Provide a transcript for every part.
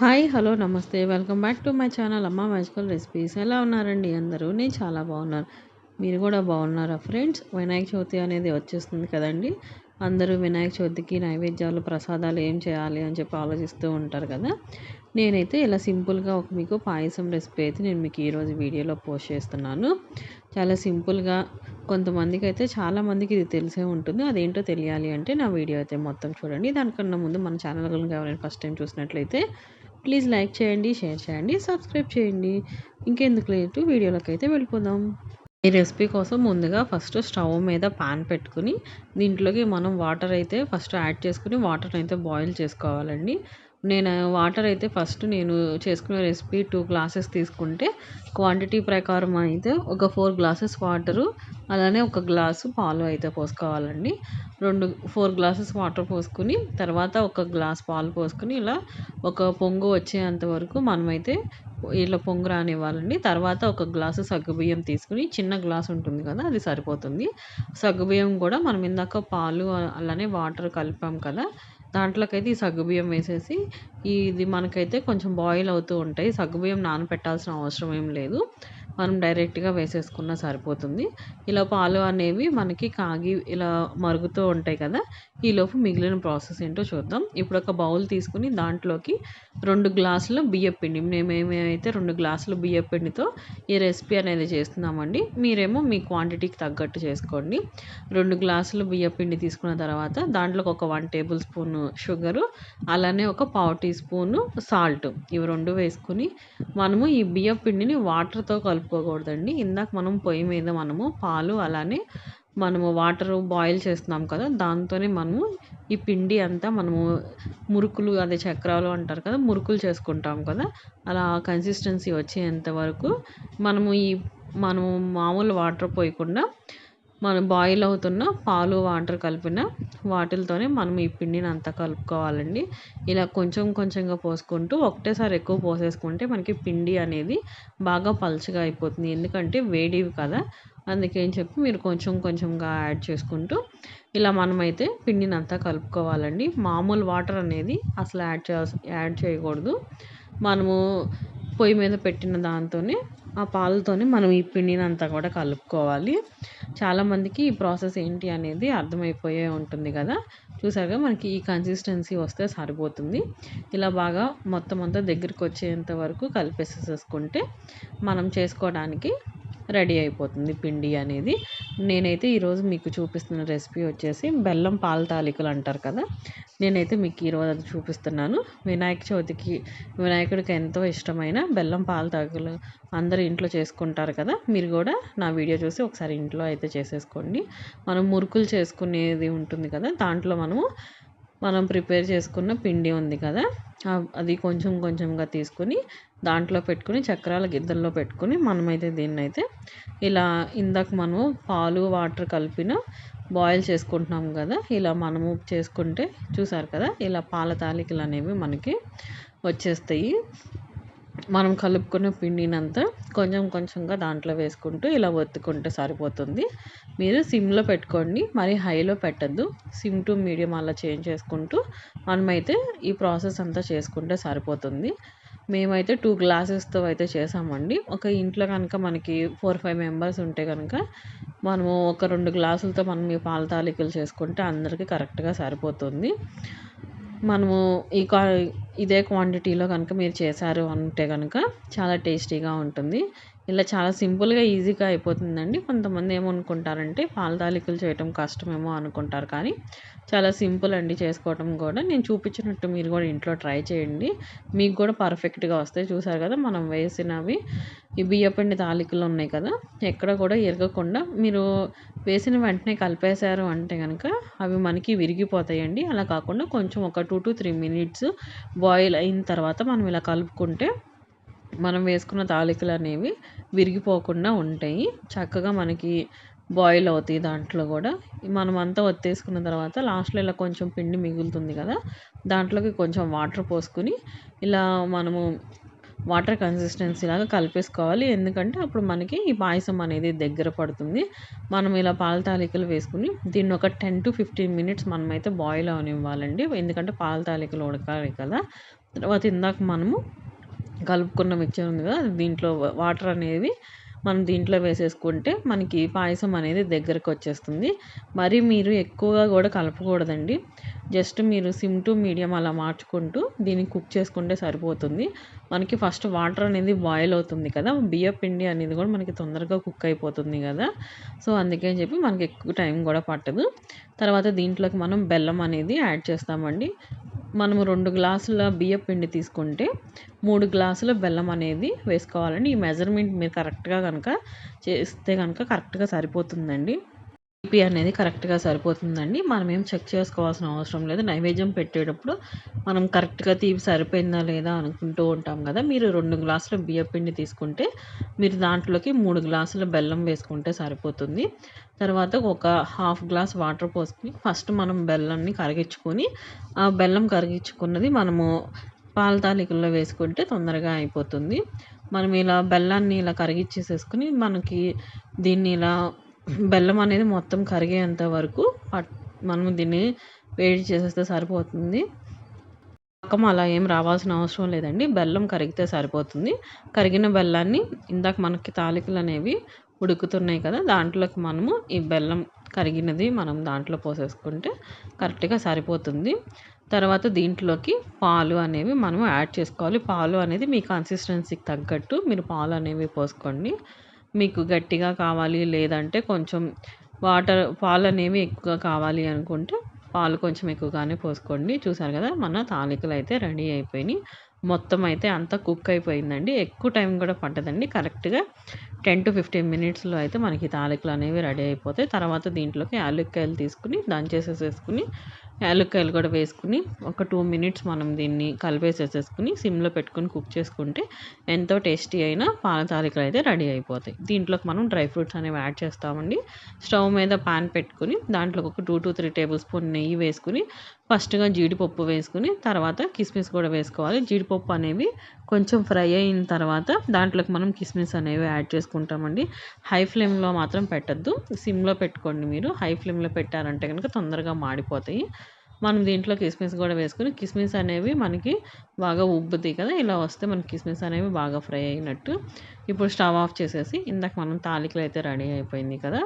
Hi hello నమస్తే. Welcome back to my channel Amma magical recipes. ఎలా ఉన్నారండి అందరూ? నేను చాలా బాగున్నాను. మీరు కూడా బాగున్నారా ఫ్రెండ్స్? వినాయక చవితి అనేది వచ్చేస్తుంది కదండి. అందరూ వినాయక చవితికి నైవేద్యాలు ప్రసాదాలు ఏం చేయాలి అని చెప్పి ఆలోచిస్తూ ఉంటారు కదా. నేనైతే ఇలా సింపుల్గా ఒక మీకు పాయసం రెసిపీ అయితే నేను మీకు ఈరోజు వీడియోలో పోస్ట్ చేస్తున్నాను. చాలా సింపుల్గా కొంతమందికి అయితే చాలామందికి ఇది తెలిసే ఉంటుంది. అదేంటో తెలియాలి అంటే నా వీడియో అయితే మొత్తం చూడండి. దానికన్నా ముందు మన ఛానల్ ఎవరైనా ఫస్ట్ టైం చూసినట్లయితే ప్లీజ్ లైక్ చేయండి షేర్ చేయండి సబ్స్క్రైబ్ చేయండి. ఇంకెందుకు లేదు వీడియోలోకి అయితే వెళ్ళిపోదాం. ఈ రెసిపీ కోసం ముందుగా ఫస్ట్ స్టవ్ మీద పాన్ పెట్టుకుని దీంట్లోకి మనం వాటర్ అయితే ఫస్ట్ యాడ్ చేసుకుని వాటర్ అయితే బాయిల్ చేసుకోవాలండి. నేను వాటర్ అయితే ఫస్ట్ నేను చేసుకునే రెసిపీ టూ గ్లాసెస్ తీసుకుంటే క్వాంటిటీ ప్రకారం అయితే ఒక ఫోర్ గ్లాసెస్ వాటరు అలానే ఒక గ్లాసు పాలు అయితే పోసుకోవాలండి. రెండు ఫోర్ గ్లాసెస్ వాటర్ పోసుకుని తర్వాత ఒక గ్లాస్ పాలు పోసుకుని ఇలా ఒక పొంగు వచ్చేంత వరకు మనమైతే ఇలా పొంగు రానివ్వాలండి. తర్వాత ఒక గ్లాసు సగ్గుబియ్యం తీసుకుని చిన్న గ్లాస్ ఉంటుంది కదా అది సరిపోతుంది. సగ్గుబియ్యం కూడా మనం ఇందాక పాలు అలానే వాటర్ కలిపాం కదా దాంట్లోకైతే ఈ సగ్గుబియ్యం వేసేసి ఇది మనకైతే కొంచెం బాయిల్ అవుతూ ఉంటాయి. సగ్గుబియ్యం నానపెట్టాల్సిన అవసరం ఏం లేదు. మనం డైరెక్ట్గా వేసేసుకున్నా సరిపోతుంది. ఇలా పాలు అనేవి మనకి కాగి ఇలా మరుగుతూ ఉంటాయి కదా ఈలోపు మిగిలిన ప్రాసెస్ ఏంటో చూద్దాం. ఇప్పుడు ఒక బౌల్ తీసుకుని దాంట్లోకి రెండు గ్లాసుల బియ్యపిండి మేమేమైతే రెండు గ్లాసుల బియ్యపిండితో ఈ రెసిపీ అనేది చేస్తున్నామండి మీరేమో మీ క్వాంటిటీకి తగ్గట్టు చేసుకోండి. రెండు గ్లాసులు బియ్యపిండి తీసుకున్న తర్వాత దాంట్లోకి ఒక వన్ టేబుల్ స్పూన్ షుగరు అలానే ఒక పావు టీ స్పూను సాల్ట్. ఇవి రెండు వేసుకుని మనము ఈ బియ్యపిండిని పిండిని వాటర్తో కలుపుకోకూడదండి. ఇందాక మనం పొయ్యి మీద మనము పాలు అలానే మనము వాటర్ బాయిల్ చేస్తున్నాం కదా దాంతోనే మనము ఈ పిండి అంతా మనము మురుకులు అదే చక్రాలు అంటారు కదా మురుకులు చేసుకుంటాం కదా. అలా కన్సిస్టెన్సీ వచ్చేంత వరకు మనము ఈ మనము మామూలు వాటర్ పోయకుండా మనం బాయిల్ అవుతున్న పాలు వాటర్ కలిపిన వాటితోనే మనం ఈ పిండిని అంతా కలుపుకోవాలండి. ఇలా కొంచెం కొంచెంగా పోసుకుంటూ ఒకటేసారి ఎక్కువ పోసేసుకుంటే మనకి పిండి అనేది బాగా పలుచగా అయిపోతుంది. ఎందుకంటే వేడివి కదా. అందుకని చెప్పి మీరు కొంచెం కొంచెంగా యాడ్ చేసుకుంటూ ఇలా మనమైతే పిండిని అంతా కలుపుకోవాలండి. మామూలు వాటర్ అనేది అసలు యాడ్ చే యాడ్ చేయకూడదు. మనము పొయ్యి మీద పెట్టిన దాంతోనే ఆ పాలతోనే మనం ఈ పిండిని అంతా కూడా కలుపుకోవాలి. చాలామందికి ఈ ప్రాసెస్ ఏంటి అనేది అర్థమైపోయే ఉంటుంది కదా. చూసారుగా మనకి ఈ కన్సిస్టెన్సీ వస్తే సరిపోతుంది. ఇలా బాగా మొత్తం అంతా దగ్గరికి వచ్చేంత వరకు కలిపేసేసుకుంటే మనం చేసుకోవడానికి రెడీ అయిపోతుంది పిండి అనేది. నేనైతే ఈరోజు మీకు చూపిస్తున్న రెసిపీ వచ్చేసి బెల్లం పాల తాలికలు అంటారు కదా. నేనైతే మీకు ఈరోజు అది చూపిస్తున్నాను. వినాయక చవితికి వినాయకుడికి ఎంతో ఇష్టమైన బెల్లం పాల తాలికలు అందరూ ఇంట్లో చేసుకుంటారు కదా. మీరు కూడా నా వీడియో చూసి ఒకసారి ఇంట్లో అయితే చేసేసుకోండి. మనం మురుకులు చేసుకునేది ఉంటుంది కదా. దాంట్లో మనము మనం ప్రిపేర్ చేసుకున్న పిండి ఉంది కదా. అది కొంచెం కొంచెంగా తీసుకొని దాంట్లో పెట్టుకుని చక్రాల గిద్దల్లో పెట్టుకుని మనమైతే దీన్ని అయితే ఇలా ఇందాక మనము పాలు వాటర్ కలిపిన బాయిల్ చేసుకుంటున్నాం కదా ఇలా మనము చేసుకుంటే చూసారు కదా ఇలా పాల తాలికలు అనేవి మనకి వచ్చేస్తాయి. మనం కలుపుకున్న పిండినంతా కొంచెం కొంచెంగా దాంట్లో వేసుకుంటూ ఇలా ఒత్తుకుంటే సరిపోతుంది. మీరు సిమ్లో పెట్టుకోండి మరి హైలో పెట్టద్దు. సిమ్ టు మీడియం అలా చేంజ్ చేసుకుంటూ మనమైతే ఈ ప్రాసెస్ అంతా చేసుకుంటే సరిపోతుంది. మేమైతే టూ గ్లాసెస్తో అయితే చేసామండి. ఒక ఇంట్లో కనుక మనకి ఫోర్ ఫైవ్ మెంబర్స్ ఉంటే కనుక మనము ఒక రెండు గ్లాసులతో మనం ఈ పాల తాలికలు చేసుకుంటే అందరికీ కరెక్ట్గా సరిపోతుంది. మనము ఈ కా ఇదే క్వాంటిటీలో కనుక మీరు చేశారు అంటే కనుక చాలా టేస్టీగా ఉంటుంది. ఇలా చాలా సింపుల్గా ఈజీగా అయిపోతుందండి. కొంతమంది ఏమనుకుంటారంటే పాల తాలికలు చేయటం కష్టమేమో అనుకుంటారు. కానీ చాలా సింపుల్ అండి చేసుకోవటం కూడా. నేను చూపించినట్టు మీరు కూడా ఇంట్లో ట్రై చేయండి. మీకు కూడా పర్ఫెక్ట్గా వస్తాయి. చూసారు కదా మనం వేసినవి. ఈ బియ్యపిండి తాలికలు ఉన్నాయి కదా ఎక్కడ కూడా ఇరగకుండా మీరు వేసిన వెంటనే కలిపేశారు అంటే కనుక అవి మనకి విరిగిపోతాయండి. అలా కాకుండా కొంచెం ఒక two to three minutes boil అయిన తర్వాత మనం ఇలా కలుపుకుంటే మనం వేసుకున్న తాలికలు అనేవి విరిగిపోకుండా ఉంటాయి. చక్కగా మనకి బాయిల్ అవుతాయి దాంట్లో కూడా. మనం అంతా ఒత్తేసుకున్న తర్వాత లాస్ట్లో ఇలా కొంచెం పిండి మిగులుతుంది కదా దాంట్లోకి కొంచెం వాటర్ పోసుకుని ఇలా మనము వాటర్ కన్సిస్టెన్సీ లాగా కలిపేసుకోవాలి. ఎందుకంటే అప్పుడు మనకి ఈ పాయసం అనేది దగ్గర పడుతుంది. మనం ఇలా పాల తాలికలు వేసుకుని దీన్ని ఒక టెన్ టు ఫిఫ్టీన్ మినిట్స్ మనమైతే బాయిల్ అవనివ్వాలండి. ఎందుకంటే పాల తాలికలు ఉడకాలి కదా. తర్వాత ఇందాక మనము కలుపుకున్న మిక్చర్ ఉంది కదా దీంట్లో వాటర్ అనేవి మనం దీంట్లో వేసేసుకుంటే మనకి పాయసం అనేది దగ్గరకు వచ్చేస్తుంది మరి మీరు ఎక్కువగా కూడా కలపకూడదండి. జస్ట్ మీరు సిమ్ టు మీడియం అలా మార్చుకుంటూ దీన్ని కుక్ చేసుకుంటే సరిపోతుంది. మనకి ఫస్ట్ వాటర్ అనేది బాయిల్ అవుతుంది కదా. బియ్య పిండి అనేది కూడా మనకి తొందరగా కుక్ అయిపోతుంది కదా. సో అందుకని చెప్పి మనకి ఎక్కువ టైం కూడా పట్టదు. తర్వాత దీంట్లోకి మనం బెల్లం అనేది యాడ్ చేస్తామండి. మనము రెండు గ్లాసుల బియ్యం పిండి తీసుకుంటే మూడు గ్లాసుల బెల్లం అనేది వేసుకోవాలండి. ఈ మెజర్మెంట్ మీరు కరెక్ట్గా కనుక చేస్తే కనుక కరెక్ట్గా సరిపోతుందండి. తీపి అనేది కరెక్ట్గా సరిపోతుందండి. మనం ఏం చెక్ చేసుకోవాల్సిన అవసరం లేదు. నైవేద్యం పెట్టేటప్పుడు మనం కరెక్ట్గా తీపి సరిపోయిందా లేదా అనుకుంటూ ఉంటాం కదా. మీరు రెండు గ్లాసుల బియ్యం పిండి తీసుకుంటే మీరు దాంట్లోకి మూడు గ్లాసుల బెల్లం వేసుకుంటే సరిపోతుంది. తర్వాత ఒక హాఫ్ గ్లాస్ వాటర్ పోసుకుని ఫస్ట్ మనం బెల్లాన్ని కరిగించుకొని ఆ బెల్లం కరిగించుకున్నది మనము పాల తాలికల్లో వేసుకుంటే తొందరగా అయిపోతుంది. మనం ఇలా బెల్లాన్ని ఇలా కరిగించేసేసుకుని మనకి దీన్ని ఇలా బెల్లం అనేది మొత్తం కరిగేంత వరకు మనం దీన్ని వేడి చేసేస్తే సరిపోతుంది. పక్కం అలా ఏం రావాల్సిన అవసరం లేదండి. బెల్లం కరిగితే సరిపోతుంది. కరిగిన బెల్లాన్ని ఇందాక మనకి తాలికలు అనేవి ఉడుకుతున్నాయి కదా దాంట్లోకి మనము ఈ బెల్లం కరిగినది మనం దాంట్లో పోసేసుకుంటే కరెక్ట్గా సరిపోతుంది. తర్వాత దీంట్లోకి పాలు అనేవి మనం యాడ్ చేసుకోవాలి. పాలు అనేది మీ కన్సిస్టెన్సీకి తగ్గట్టు మీరు పాలు అనేవి పోసుకోండి. మీకు గట్టిగా కావాలి లేదంటే కొంచెం వాటర్ పాలు అనేవి ఎక్కువ కావాలి అనుకుంటే పాలు కొంచెం ఎక్కువగానే పోసుకోండి. చూసారు కదా మన తాలికలు అయితే రెడీ అయిపోయినాయి. మొత్తం అయితే అంతా కుక్ అయిపోయిందండి. ఎక్కువ టైం కూడా పట్టదండి. కరెక్ట్గా టెన్ టు ఫిఫ్టీన్ మినిట్స్లో అయితే మనకి తాలికలు అనేవి రెడీ అయిపోతాయి. తర్వాత దీంట్లోకి యాలక్కాయలు తీసుకుని దంచేసేసేసుకుని యాలక్కాయలు కూడా వేసుకుని ఒక టూ మినిట్స్ మనం దీన్ని కలిపేసేసేసుకుని సిమ్లో పెట్టుకుని కుక్ చేసుకుంటే ఎంతో టేస్టీ అయిన పాల తాలికలు అయితే రెడీ అయిపోతాయి. దీంట్లోకి మనం డ్రై ఫ్రూట్స్ అనేవి యాడ్ చేస్తామండి. స్టవ్ మీద పాన్ పెట్టుకుని దాంట్లో ఒక two to three tablespoon నెయ్యి వేసుకుని ఫస్ట్గా జీడిపప్పు వేసుకుని తర్వాత కిస్మిస్ కూడా వేసుకోవాలి. జీడిపప్పు అనేవి కొంచెం ఫ్రై అయిన తర్వాత దాంట్లోకి మనం కిస్మిస్ అనేవి యాడ్ చేసుకుంటామండి. హై ఫ్లేమ్లో మాత్రం పెట్టద్దు. సిమ్లో పెట్టుకోండి మీరు. హై ఫ్లేమ్లో పెట్టారంటే కనుక తొందరగా మాడిపోతాయి. మనం దీంట్లో కిస్మిస్ కూడా వేసుకుని కిస్మిస్ అనేవి మనకి బాగా ఉబ్బుతాయి కదా ఇలా వస్తే మనకి కిస్మిస్ అనేవి బాగా ఫ్రై అయినట్టు. ఇప్పుడు స్టవ్ ఆఫ్ చేసేసి ఇందాక మనం తాలికలు అయితే రెడీ అయిపోయింది కదా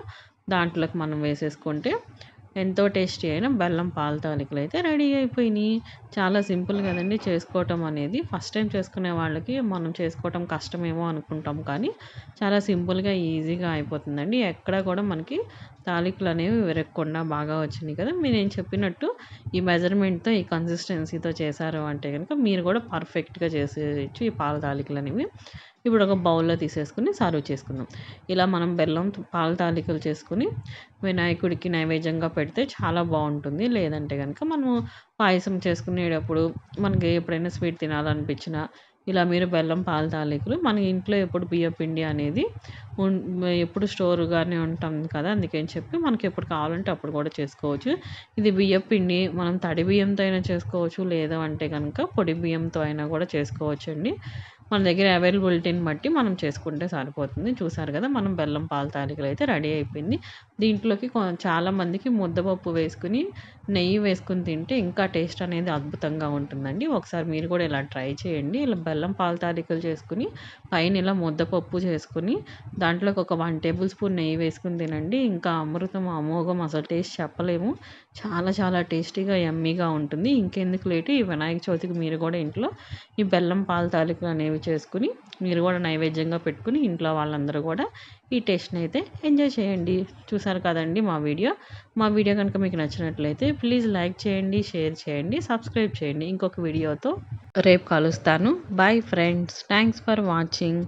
దాంట్లోకి మనం వేసేసుకుంటే ఎంతో టేస్టీ అయిన బెల్లం పాల తాలికలు అయితే రెడీ అయిపోయినాయి. చాలా సింపుల్ కదండి చేసుకోవటం అనేది. ఫస్ట్ టైం చేసుకునే వాళ్ళకి మనం చేసుకోవటం కష్టమేమో అనుకుంటాం కానీ చాలా సింపుల్గా ఈజీగా అయిపోతుందండి. ఎక్కడ కూడా మనకి తాలికలు అనేవి విరగకుండా బాగా వచ్చినాయి కదా. మీరు నేను చెప్పినట్టు ఈ మెజర్మెంట్తో ఈ కన్సిస్టెన్సీతో చేశారు అంటే కనుక మీరు కూడా పర్ఫెక్ట్గా చేసేయచ్చు ఈ పాల తాలికలు అనేవి. ఇప్పుడు ఒక బౌల్లో తీసేసుకుని సర్వ్ చేసుకుందాం. ఇలా మనం బెల్లం పాల తాలికలు చేసుకుని వినాయకుడికి నైవేద్యంగా పెడితే చాలా బాగుంటుంది. లేదంటే కనుక మనము పాయసం చేసుకునేటప్పుడు మనకి ఎప్పుడైనా స్వీట్ తినాలనిపించినా ఇలా మీరు బెల్లం పాల తాలికలు మన ఇంట్లో ఎప్పుడు బియ్యం పిండి అనేది ఎప్పుడు స్టోర్గానే ఉంటాం కదా అందుకని చెప్పి మనకి ఎప్పుడు కావాలంటే అప్పుడు కూడా చేసుకోవచ్చు. ఇది బియ్యం పిండి మనం తడి బియ్యంతో అయినా చేసుకోవచ్చు లేదా అంటే కనుక పొడి బియ్యంతో అయినా కూడా చేసుకోవచ్చు అండి మన దగ్గర అవైలబిలిటీని బట్టి మనం చేసుకుంటే సరిపోతుంది. చూసారు కదా మనం బెల్లం పాల తాలికలు అయితే రెడీ అయిపోయింది. దీంట్లోకి చాలామందికి ముద్దపప్పు వేసుకుని నెయ్యి వేసుకుని తింటే ఇంకా టేస్ట్ అనేది అద్భుతంగా ఉంటుందండి. ఒకసారి మీరు కూడా ఇలా ట్రై చేయండి. ఇలా బెల్లం పాల తాలికలు చేసుకుని పైన ఇలా ముద్దపప్పు చేసుకుని దాంట్లోకి ఒక వన్ టేబుల్ స్పూన్ నెయ్యి వేసుకుని తినండి. ఇంకా అమృతం అమోఘం అసలు టేస్ట్ చెప్పలేము. చాలా చాలా టేస్టీగా ఎమ్మీగా ఉంటుంది. ఇంకెందుకు లేటు? ఈ వినాయక చవితికి మీరు కూడా ఇంట్లో ఈ బెల్లం పాల తాలికలు అనేవి చేసుకుని మీరు కూడా నైవేద్యంగా పెట్టుకుని ఇంట్లో వాళ్ళందరూ కూడా ఈ టేస్ట్ని అయితే ఎంజాయ్ చేయండి. చూసారు కదండి మా వీడియో. మా వీడియో కనుక మీకు నచ్చినట్లయితే ప్లీజ్ లైక్ చేయండి షేర్ చేయండి సబ్స్క్రైబ్ చేయండి. ఇంకొక వీడియోతో రేపు కలుస్తాను. Bye friends thanks for watching